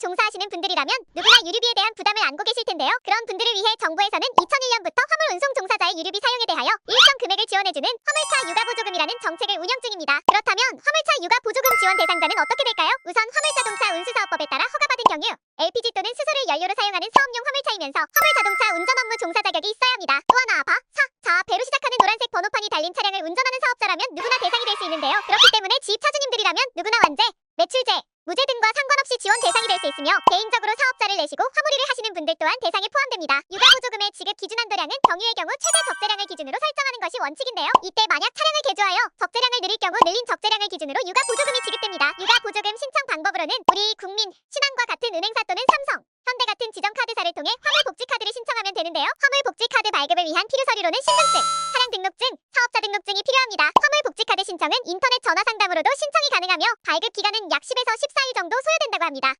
종사하시는 분들이라면 누구나 유류비에 대한 부담을 안고 계실 텐데요. 그런 분들을 위해 정부에서는 2001년부터 화물 운송 종사자의 유류비 사용에 대하여 일정 금액을 지원해주는 화물차 육아 보조금이라는 정책을 운영 중입니다. 그렇다면 화물차 육아 보조금 지원 대상자는 어떻게 될까요? 우선 화물자동차 운수사업법에 따라 허가받은 경우 LPG 또는 수소를 연료로 사용하는 사업용 화물차이면서 화물자동차 운전 업무 종사 자격이 있어야 합니다. 또 하나 바, 사, 자, 배로 시작하는 노란색 번호판이 달린 차량을 운전하는 사업자라면 누구나 대상이 될 수 있는데요. 그렇기 때문에 지입 차주님들이라면 누구나 완제, 매출제, 무죄 등과 상관없이 지원 대상이 될 수 있으며 개인적으로 사업자를 내시고 화물일을 하시는 분들 또한 대상에 포함됩니다. 육아 보조금의 지급 기준 한도량은 경유의 경우 최대 적재량을 기준으로 설정하는 것이 원칙인데요. 이때 만약 차량을 개조하여 적재량을 늘릴 경우 늘린 적재량을 기준으로 육아 보조금이 지급됩니다. 육아 보조금 신청 방법으로는 우리 국민, 신한과 같은 은행사 또는 삼성, 현대 같은 지정 카드사를 통해 화물복지카드를 신청하면 되는데요. 화물복지카드 발급을 위한 필요 서류로는 신분증, 차량 등록증, 사업자 등록증이 필요합니다. 화물복지카드 신청은 인터넷 전화 상담으로도 신청이 가능하며 발급 기간은 약 10에서 14일 정도 소요된다고 합니다.